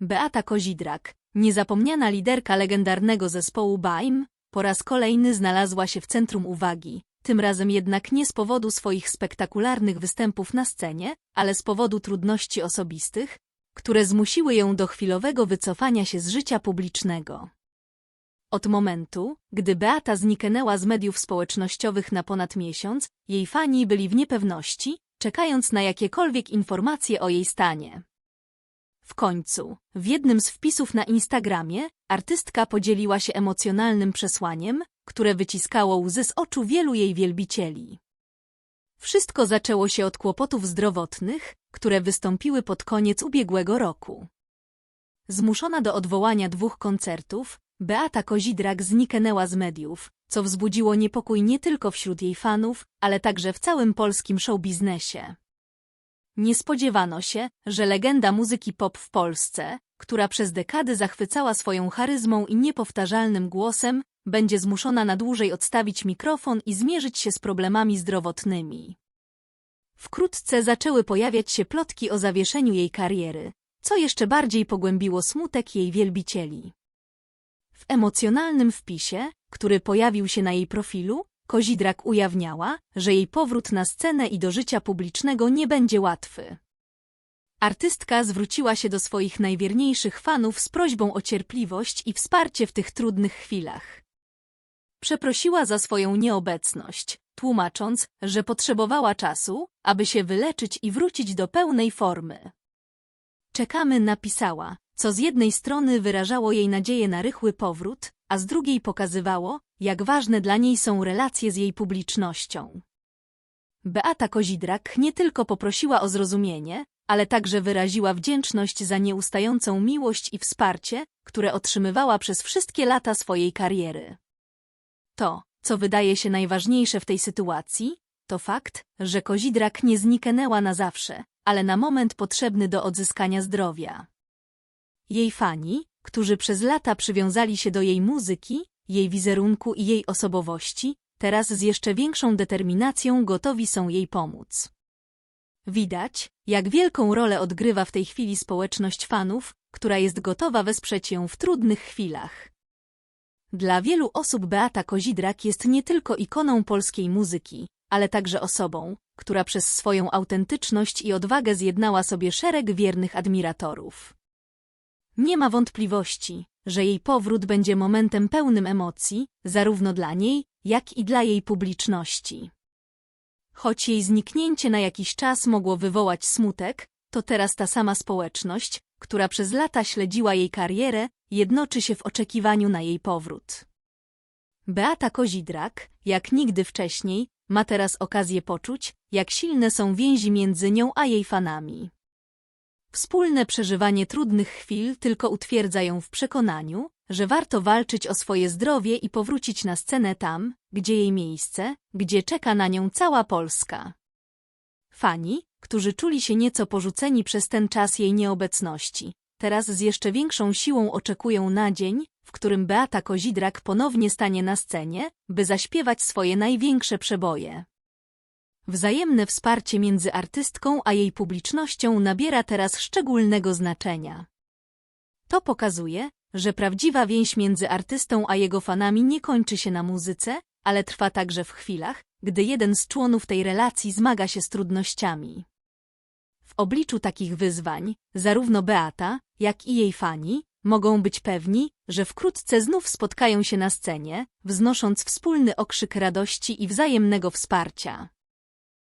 Beata Kozidrak, niezapomniana liderka legendarnego zespołu BAIM, po raz kolejny znalazła się w centrum uwagi, tym razem jednak nie z powodu swoich spektakularnych występów na scenie, ale z powodu trudności osobistych, które zmusiły ją do chwilowego wycofania się z życia publicznego. Od momentu, gdy Beata zniknęła z mediów społecznościowych na ponad miesiąc, jej fani byli w niepewności, czekając na jakiekolwiek informacje o jej stanie. W końcu, w jednym z wpisów na Instagramie, artystka podzieliła się emocjonalnym przesłaniem, które wyciskało łzy z oczu wielu jej wielbicieli. Wszystko zaczęło się od kłopotów zdrowotnych, które wystąpiły pod koniec ubiegłego roku. Zmuszona do odwołania dwóch koncertów, Beata Kozidrak zniknęła z mediów, co wzbudziło niepokój nie tylko wśród jej fanów, ale także w całym polskim showbiznesie. Nie spodziewano się, że legenda muzyki pop w Polsce, która przez dekady zachwycała swoją charyzmą i niepowtarzalnym głosem, będzie zmuszona na dłużej odstawić mikrofon i zmierzyć się z problemami zdrowotnymi. Wkrótce zaczęły pojawiać się plotki o zawieszeniu jej kariery, co jeszcze bardziej pogłębiło smutek jej wielbicieli. W emocjonalnym wpisie, który pojawił się na jej profilu, Kozidrak ujawniała, że jej powrót na scenę i do życia publicznego nie będzie łatwy. Artystka zwróciła się do swoich najwierniejszych fanów z prośbą o cierpliwość i wsparcie w tych trudnych chwilach. Przeprosiła za swoją nieobecność, tłumacząc, że potrzebowała czasu, aby się wyleczyć i wrócić do pełnej formy. Czekamy, napisała, co z jednej strony wyrażało jej nadzieję na rychły powrót, a z drugiej pokazywało, jak ważne dla niej są relacje z jej publicznością. Beata Kozidrak nie tylko poprosiła o zrozumienie, ale także wyraziła wdzięczność za nieustającą miłość i wsparcie, które otrzymywała przez wszystkie lata swojej kariery. To, co wydaje się najważniejsze w tej sytuacji, to fakt, że Kozidrak nie zniknęła na zawsze, ale na moment potrzebny do odzyskania zdrowia. Jej fani, którzy przez lata przywiązali się do jej muzyki, jej wizerunku i jej osobowości, teraz z jeszcze większą determinacją gotowi są jej pomóc. Widać, jak wielką rolę odgrywa w tej chwili społeczność fanów, która jest gotowa wesprzeć ją w trudnych chwilach. Dla wielu osób Beata Kozidrak jest nie tylko ikoną polskiej muzyki, ale także osobą, która przez swoją autentyczność i odwagę zjednała sobie szereg wiernych admiratorów. Nie ma wątpliwości, że jej powrót będzie momentem pełnym emocji, zarówno dla niej, jak i dla jej publiczności. Choć jej zniknięcie na jakiś czas mogło wywołać smutek, to teraz ta sama społeczność, która przez lata śledziła jej karierę, jednoczy się w oczekiwaniu na jej powrót. Beata Kozidrak, jak nigdy wcześniej, ma teraz okazję poczuć, jak silne są więzi między nią a jej fanami. Wspólne przeżywanie trudnych chwil tylko utwierdza ją w przekonaniu, że warto walczyć o swoje zdrowie i powrócić na scenę tam, gdzie jej miejsce, gdzie czeka na nią cała Polska. Fani, którzy czuli się nieco porzuceni przez ten czas jej nieobecności, teraz z jeszcze większą siłą oczekują na dzień, w którym Beata Kozidrak ponownie stanie na scenie, by zaśpiewać swoje największe przeboje. Wzajemne wsparcie między artystką a jej publicznością nabiera teraz szczególnego znaczenia. To pokazuje, że prawdziwa więź między artystą a jego fanami nie kończy się na muzyce, ale trwa także w chwilach, gdy jeden z członów tej relacji zmaga się z trudnościami. W obliczu takich wyzwań, zarówno Beata, jak i jej fani, mogą być pewni, że wkrótce znów spotkają się na scenie, wznosząc wspólny okrzyk radości i wzajemnego wsparcia.